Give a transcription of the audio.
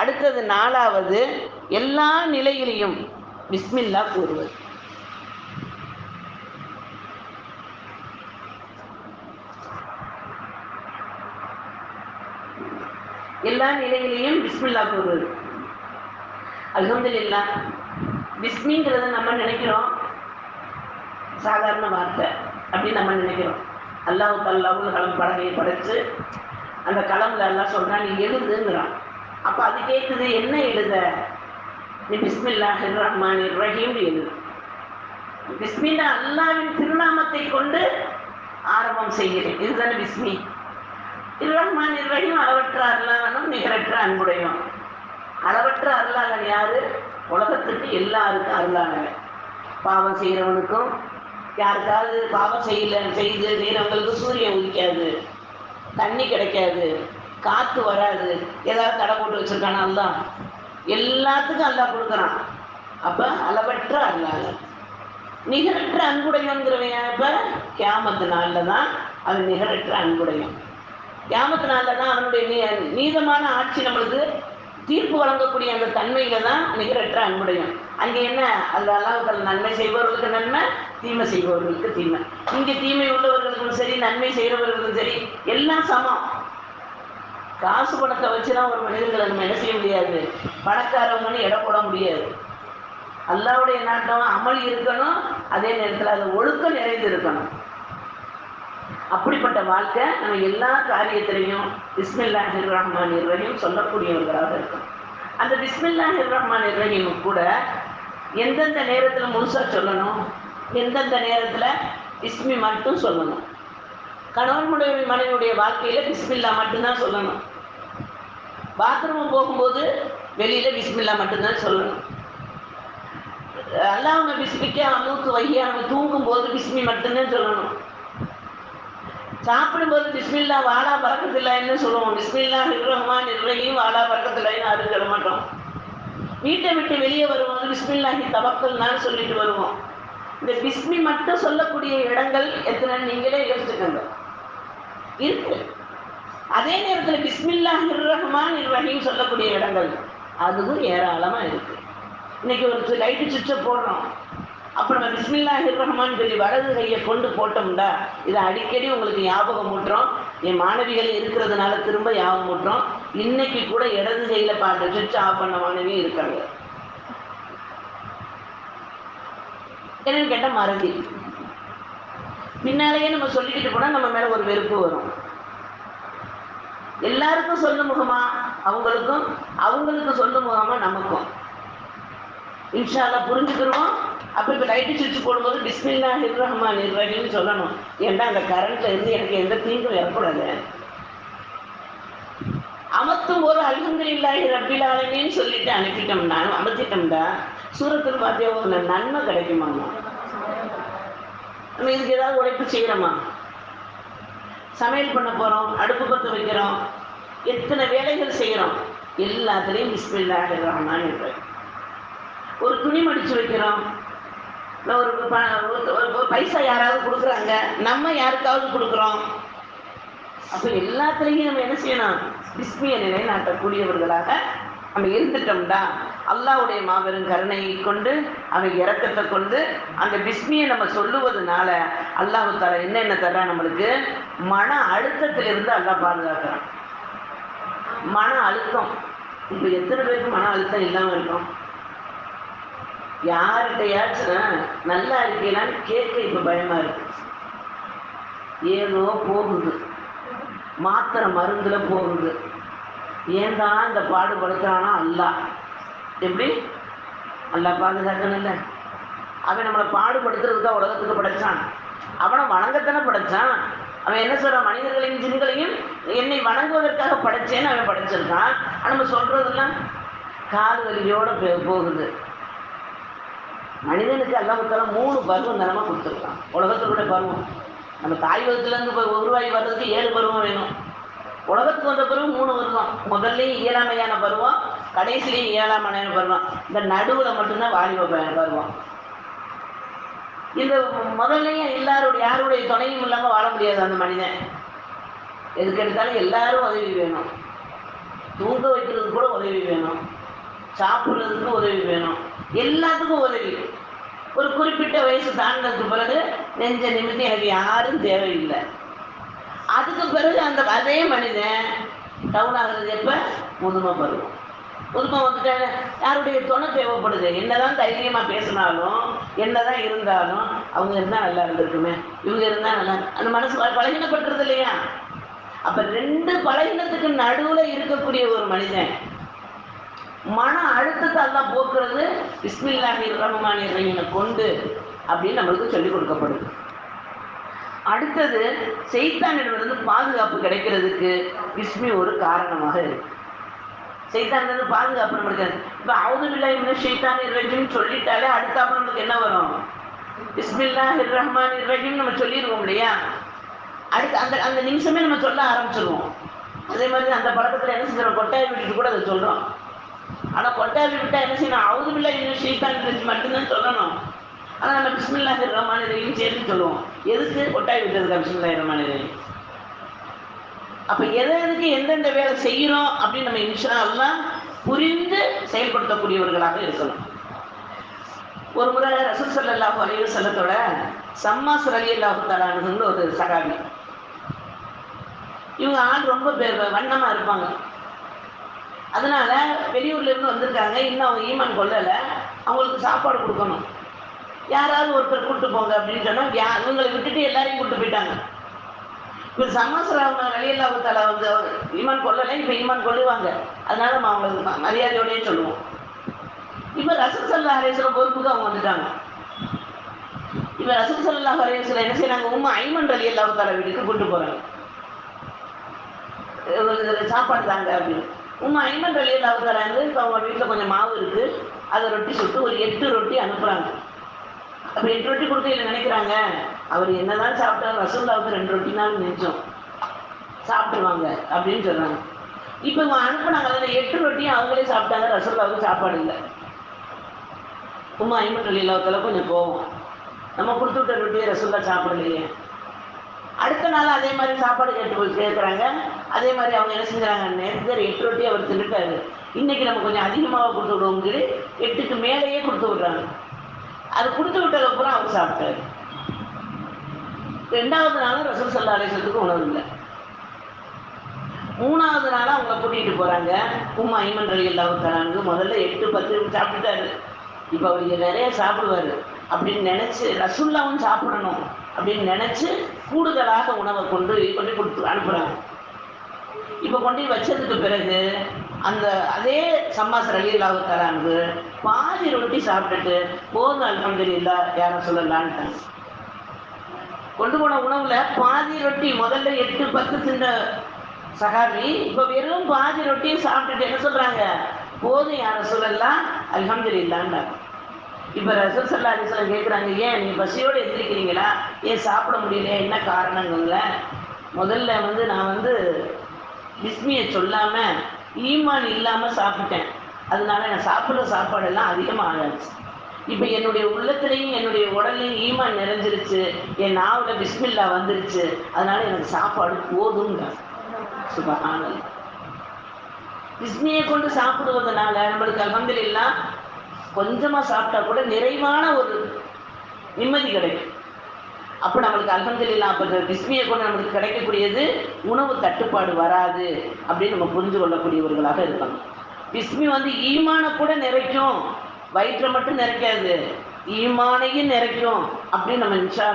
அடுத்தது நாலாவது எல்லா நிலையிலையும் பிஸ்மில்லா கூறுவது. எல்லா நிலையிலையும் பிஸ்மில்லா கூறுவது. அலமதுல்லா பிஸ்மிங்கிறத நம்ம நினைக்கிறோம். சாதாரண வார்த்தை அப்படின்னு நம்ம நினைக்கிறோம். அல்லாஹ் அல்லாவுன்னு கலம் படகையை படைச்சு அந்த கலம்ல எல்லாம் சொல்றான் நீ எழுதுங்கிறான் அப்போ அது கேட்குது என்ன எழுத? நீ பிஸ்மில்லாஹ் ரஹ்மான் ரஹீம் எழுது பிஸ்மில்லா அல்லாவின் திருநாமத்தை கொண்டு ஆரம்பம் செய்கிறேன். இதுதானே பிஸ்மி? ரஹ்மான் ரஹீம் அளவற்ற அருளாளனும் நிகரற்ற அன்புடையும் அளவற்ற அருளாளன் யாரு? உலகத்துக்கு எல்லாருக்கும் அருளானவன். பாவம் செய்கிறவனுக்கும் யாருக்காவது பாவம் செய்யல செய்து செய்கிறவங்களுக்கு சூரியன் உதிக்காது தண்ணி கிடைக்காது காற்று வராது. ஏதாவது தடை போட்டு வச்சிருக்கானா அல்லா எல்லாத்துக்கும் அல்லா கொடுக்குறான். அப்போ அளவற்ற அல்லாத நிகரற்ற அன்புடையவங்கிறவன் இப்போ கேமத்து நாளில் தான் அது நிகரற்ற அன்புடையவன் கேமத்து நாளில் தான் அவனுடைய நீ நீதமான ஆட்சி நம்மளுக்கு தீர்ப்பு வழங்கக்கூடிய அந்த தன்மையில தான் நிகரற்ற அன்புடையும். அங்கே என்ன? அது அல்லாஹ் நன்மை செய்பவர்களுக்கு நன்மை தீமை செய்பவர்களுக்கு தீமை. இங்கே தீமை உள்ளவர்களுக்கும் சரி நன்மை செய்கிறவர்களுக்கும் சரி எல்லாம் சமம். காசு பணத்தை வச்சுதான் ஒரு மனிதர்களை நம்ம என்ன செய்ய முடியாது? பணக்காரவங்கன்னு எடை போட முடியாது. அல்லாவுடைய நாட்டம் அமல் இருக்கணும் அதே நேரத்தில் அது ஒழுக்கம் நிறைந்து இருக்கணும். அப்படிப்பட்ட வாழ்க்கை நம்ம எல்லா காரியத்திலையும் பிஸ்மில்லாஹிர் ரஹ்மான் இரவையும் சொல்லக்கூடியவர்களாக இருக்கும். அந்த பிஸ்மில்லாஹிர் ரஹ்மான் இரவையும் கூட எந்தெந்த நேரத்தில் முழுசாக சொல்லணும்? எந்தெந்த நேரத்தில் இஸ்மி மட்டும் சொல்லணும். கணவனுடைய மனைவியுடைய வாழ்க்கையில் பிஸ்மில்லா மட்டும்தான் சொல்லணும். பாத்ரூம் போகும்போது வெளியில் பிஸ்மில்லா மட்டும்தான் சொல்லணும். அல்லாஹ் பிஸ்மிக்க அமுத்து அவன் தூங்கும் தூங்கும்போது பிஸ்மி மட்டும்தான் சொல்லணும். சாப்பிடும்போது பிஸ்மில்லா வாழா பறக்கத்தில்லைன்னு சொல்லுவோம். பிஸ்மில்லா நிர்ரஹ்மான் நிர்வகியும் வாழா பறக்கத்தில்லைன்னு யாரும் சொல்ல மாட்டோம். வீட்டை விட்டு வெளியே வரும்போது பிஸ்மில்லாஹி தவக்கல்னான்னு சொல்லிட்டு வருவோம். இந்த பிஸ்மி மட்டும் சொல்லக்கூடிய இடங்கள் எத்தனை நீங்களே யோசிச்சுக்கோங்க. இருக்கு அதே நேரத்தில் பிஸ்மில்லா ரஹ்மான் ரஹீம் சொல்லக்கூடிய இடங்கள் அதுவும் ஏராளமாக இருக்கு. இன்னைக்கு ஒரு லைட்டு சுவிட்சை போடுறோம். அப்போ நம்ம பிஸ்மில்லாஹிர் ரஹ்மான் சொல்லி வலது கையை கொண்டு போட்டோம்டா இதை அடிக்கடி உங்களுக்கு ஞாபகம் ஊட்டுறோம். என் மாணவிகள் இருக்கிறதுனால திரும்ப ஞாபகம் ஊட்டுறோம். இன்னைக்கு கூட இடது கையில் பாட்டு சுவிட்ச் ஆஃப் பண்ண மாணவியும் இருக்காங்க. என்னன்னு கேட்டால் மறதி. பின்னாலேயே நம்ம சொல்லிக்கிட்டு போனால் நம்ம மேலே ஒரு வெறுப்பு வரும். எல்லாருக்கும் சொல்லு முகமா அவங்களுக்கும் அவங்களுக்கு சொல்லு முகமா நமக்கும். இன்ஷால்லா புரிஞ்சுக்கிறோம் அப்போ இப்போ லைட்டு சுவிட்ச் போடும்போது பிஸ்மில்லா ரஹ்மான் ரஹீம்னு சொல்லணும். ஏன்னா அந்த கரண்ட்ல இருந்து எனக்கு எந்த தீங்கும் ஏற்படாது அமர்த்தும் போது அல்ஹம்துலில்லாஹி ரப்பில் ஆலமீன்னு சொல்லிட்டு அனுப்பிட்டோம்னா அமர்த்திட்டோம்டா சூரத்தில் பார்த்தியா ஒரு நன்மை கிடைக்குமாமா நம்ம இதுக்கு ஏதாவது உழைப்பு செய்கிறோமா சமையல் பண்ண போகிறோம் அடுப்பு பற்ற வைக்கிறோம் எத்தனை வேலைகள் செய்கிறோம் எல்லாத்துலேயும் பிஸ்மில்லாஹி ரஹ்மான் ரஹீம் ஒரு துணி மடித்து வைக்கிறோம். ஒரு ப- ஒரு- பைசா யாராவது கொடுக்குறாங்க. நம்ம யாருக்காவது கொடுக்குறோம். அப்போ எல்லாத்துலேயும் நம்ம என்ன செய்யணும்? பிஸ்மிய நிலைநாட்டக்கூடியவர்களாக நம்ம இருந்துட்டோம்டா. அல்லாவுடைய மாபெரும் கருணையை கொண்டு அவன் இறக்கத்தை கொண்டு அந்த பிஸ்மியை நம்ம சொல்லுவதனால அல்லாஹு தர என்னென்ன தர்றான் நம்மளுக்கு? மன அழுத்தத்திலிருந்து அல்லாஹ் பாதுகாக்கிறான். மன அழுத்தம். இப்போ எத்தனை பேருக்கு மன அழுத்தம் இல்லாமல் இருக்கும்? யார்கிட்டயாச்சும் நல்லா இருக்கீங்களான்னு கேட்க இப்போ பயமாக இருக்கு. ஏதோ போகுது. மாத்திரை மருந்தில் போகுது. ஏன் தான் இந்த பாடுபடுத்துகிறானா அல்லா எப்படி? அல்லா பாதுகாக்கணும்ல. அவன் நம்மளை பாடுபடுத்துறதுக்காக உலகத்துக்கு படைச்சான். அவனை வணங்கத்தானே படைச்சான். அவன் என்ன சொல்றான்? மனிதர்களையும் ஜின்களையும் என்னை வணங்குவதற்காக படைச்சேன்னு அவன் படைச்சிருக்கான். ஆனால் நம்ம சொல்றதெல்லாம் கால் வலியோட போ- போகுது. மனிதனுக்கு அல்லாமத்தால மூணு பருவம் நிலமா கொடுத்துருக்கான். உலகத்துக்குள்ள பருவம். நம்ம தாய் வகுத்துலேருந்து இப்போ உருவாகி வர்றதுக்கு ஏழு பருவம் வேணும். உலகத்துக்கு வந்த பருவம் மூணு பருவம் முதல்ல இயலாமையான பருவம் கடைசிலையும் இயலாமையான பருவம் இந்த நடுவில் மட்டும்தான் வாலிப பருவம் இந்த முதல்லையும் எல்லாருடைய யாருடைய துணையும் இல்லாமல் வாழ முடியாது அந்த மனிதன். எதுக்கு எடுத்தாலும் எல்லாரும் உதவி வேணும். தூங்க வைக்கிறதுக்கு கூட உதவி வேணும். சாப்பிட்றதுக்கு உதவி வேணும். எல்லாத்துக்கும் உதவி. ஒரு குறிப்பிட்ட வயசு தாண்டதுக்கு பிறகு நெஞ்ச நிமித்தி எனக்கு யாரும் தேவையில்லை. அதுக்கு பிறகு அந்த அதே மனிதன் டவுன் ஆகுறது எப்போ? முதுமை பருவம். முதுமை வந்துட்டாங்க யாருடைய துணை தேவைப்படுது? என்னதான் தைரியமாக பேசினாலும் என்னதான் இருந்தாலும் அவங்க இருந்தால் நல்லா இருந்திருக்குமே. இவங்க இருந்தால் நல்லா அந்த மனசு பலகீனப்பட்டுறது இல்லையா? அப்போ ரெண்டு பலகீனத்துக்கு நடுவில் இருக்கக்கூடிய ஒரு மனிதன் மன அழுத்தத்தை எல்லாம் போக்குறது இஸ்மில்லாஹி ரஹ்மான் ரஹீமை கொண்டு அப்படின்னு நம்மளுக்கு சொல்லிக் கொடுக்கப்படுது. அடுத்தது செய்தானிடமிருந்து பாதுகாப்பு கிடைக்கிறதுக்கு இஸ்மி ஒரு காரணமாக இருக்கு. செய்தானிலிருந்து பாதுகாப்பு நம்மளுக்கு இப்போ அவுதுபில்லா இன்னும் செய்தான் ரஹீம் சொல்லிட்டாலே அடுத்தாப்புல நமக்கு என்ன வரும்? இஸ்மில்லாஹி ரஹ்மான் ரஹீம் நம்ம சொல்லிடுவோம் இல்லையா? அடுத்து அந்த அந்த நிமிஷமே நம்ம சொல்ல ஆரம்பிச்சிருவோம். அதே மாதிரி அந்த பழக்கத்தில் என்ன செஞ்சிடும் கொட்டாய் விட்டுட்டு கூட அதை சொல்கிறோம் ஆனால் கொட்டாய் விட்டுட்டா என்ன செய்யணும்? அவுதுபில்லா இன்னும் ஷீத்தான் இருந்துச்சு மட்டும்தான் சொல்லணும். ஆனால் நம்ம பிஸ்மில்லாஹி ரஹ்மான் ரஹீம் சேர்த்து சொல்லுவோம். எதுக்கு கொட்டாய் விட்டதுக்கு பிஸ்மில்லாஹி ரஹ்மான் ரஹீம் அப்போ எதை எதுக்கு எந்தெந்த வேலை செய்யறோம் அப்படின்னு நம்ம இன்ஷா எல்லாம் புரிந்து செயல்படுத்தக்கூடியவர்களாக இருக்கணும். ஒரு முறை ரசூல் சல்லாஹூ அலைய செல்லத்தோட சம்மா சுரலி அல்லாஹு தஆலான்னு ஒரு சகாபி. இவங்க ஆள் ரொம்ப பேர் வண்ணமாக இருப்பாங்க. அதனால வெளியூர்ல இருந்து வந்திருக்காங்க. இன்னும் அவங்க ஈமான் கொள்ளலை. அவங்களுக்கு சாப்பாடு கொடுக்கணும். யாராவது ஒருத்தர் கூப்பிட்டு போங்க அப்படின்னு சொன்னால் இவங்களை விட்டுட்டு எல்லாரையும் கூப்பிட்டு போயிட்டாங்க. இப்போ சமாசராம தலை வந்து ஈமான் கொள்ளலை இப்போ ஈமான் கொள்ளுவாங்க அதனால நம்ம அவங்களுக்கு ம- மரியாதையோடயே சொல்லுவோம். இப்போ ரசூல் சல்லா ஹரேஸ்வரம் பொறுப்புக்கு அவங்க வந்துட்டாங்க. இப்போ ரசூல் சல்லா ஹரேஸ்வரம் என்ன செய்யறாங்க உமா ஐமன் அலி தலை வீட்டுக்கு கொண்டு போறாங்க. சாப்பாடு தாங்க அப்படின்னு. உமா ஐமன் ரலி அல்லாவத்தால வந்து இப்போ அவங்க வீட்டில் கொஞ்சம் மாவு இருக்கு. அதை ரொட்டி சுட்டு ஒரு எட்டு ரொட்டி அனுப்புறாங்க. அப்போ எட்டு ரொட்டி கொடுக்கையில் நினைக்கிறாங்க? அவர் என்னதான் சாப்பிட்டாலும் ரசோல்லாவுக்கு ரெண்டு ரொட்டினாலும் நெஞ்சம். சாப்பிடுவாங்க அப்படின்னு சொல்றாங்க. இப்போ இவங்க அனுப்புனாங்க அதில் எட்டு ரொட்டியும் அவங்களே சாப்பிட்டாங்க ரசோல்லாவுக்கு சாப்பாடு இல்லை. உமா ஐம்பது இல்லாவத்தில் கொஞ்சம் கோவம். நம்ம கொடுத்து விட்ட ரொட்டியை ரசோல்லா சாப்பிடலையே. அடுத்த நாள் அதே மாதிரி சாப்பாடு கேட்டு போய் கேட்குறாங்க அதே மாதிரி அவங்க என்ன செஞ்சாங்க? நேரத்தில் எட்டு ரொட்டி அவர் தின்னுட்டாரு. இன்னைக்கு நம்ம கொஞ்சம் அதிகமாக கொடுத்து விடுவோம் எட்டுக்கு மேலேயே கொடுத்து விட்றாங்க. அது கொடுத்து விட்டதுக்கப்புறம் அவர் சாப்பிட்டாரு. ரெண்டாவது நாளும் ரசூல் சல்லா அலிசத்துக்கு உணவு இல்லை. மூணாவது நாள் அவங்க கூட்டிகிட்டு போகிறாங்க உம்மா ஐமன் ரவி அல்லாஹு முதல்ல எட்டு பத்து சாப்பிட்டுட்டாரு இப்போ அவர் நிறைய சாப்பிடுவார். அப்படின்னு நினச்சி ரசுல்லாவும் சாப்பிடணும் அப்படின்னு நினச்சி கூடுதலாக உணவை கொண்டு கொண்டு கொடுத்து அனுப்புகிறாங்க இப்போ கொண்டு வச்சதுக்கு பிறகு அந்த அதே சம்மாஸ் ரலி தராங்க பாதி ரொட்டி சாப்பிட்டுட்டு போதும் அல்ஹம்துலில்லா யாரும் சொல்லலான்ட்டாங்க. கொண்டு போன உணவுல பாதி ரொட்டி முதல்ல எட்டு பத்து தின்ற சகாபி இப்ப வெறும் பாதி ரொட்டியை சாப்பிட்டுட்டு என்ன சொல்றாங்க? போதும் யார சொல்லலாம் அல்ஹம்துலில்லான்டா இப்ப ரசூல் சல்லா அலிஸ்லாம் கேட்குறாங்க ஏன் நீங்க பசியோடு எந்திரிக்கிறீங்களா? ஏன் சாப்பிட முடியல என்ன காரணங்கள்ல? முதல்ல வந்து நான் வந்து பிஸ்மியை சொல்லாம ஈமான் இல்லாம சாப்பிட்டேன். அதனால நான் சாப்பிட்ற சாப்பாடெல்லாம் அதிகமாக ஆகாச்சு இப்போ என்னுடைய உள்ளத்திலையும் என்னுடைய உடல்லையும் ஈமான் நிறைஞ்சிருச்சு. என் நாவில பிஸ்மில்லா வந்துருச்சு. அதனால எனக்கு சாப்பாடு போதுங்க. சுபஹானல்லாஹ் பிஸ்மியை கொண்டு சாப்பிடுவதனால நம்மளுக்கு அல்ஹம்துலில்லாஹ் கொஞ்சமா சாப்பிட்டா கூட நிறைவான ஒரு நிம்மதி கிடைக்கும். அப்போ நம்மளுக்கு அல்ஹம்துலில்லாஹ் அப்போ பிஸ்மியை கொண்டு நம்மளுக்கு கிடைக்கக்கூடியது உணவு தட்டுப்பாடு வராது அப்படின்னு நம்ம புரிந்து கொள்ளக்கூடியவர்களாக இருக்கணும் பிஸ்மி வந்து ஈமான கூட நிறைக்கும். வயிற்றை மட்டும் நிறைக்காது. ஈமானையும் நிறைக்கும் அப்படின்னு நம்ம நினச்சா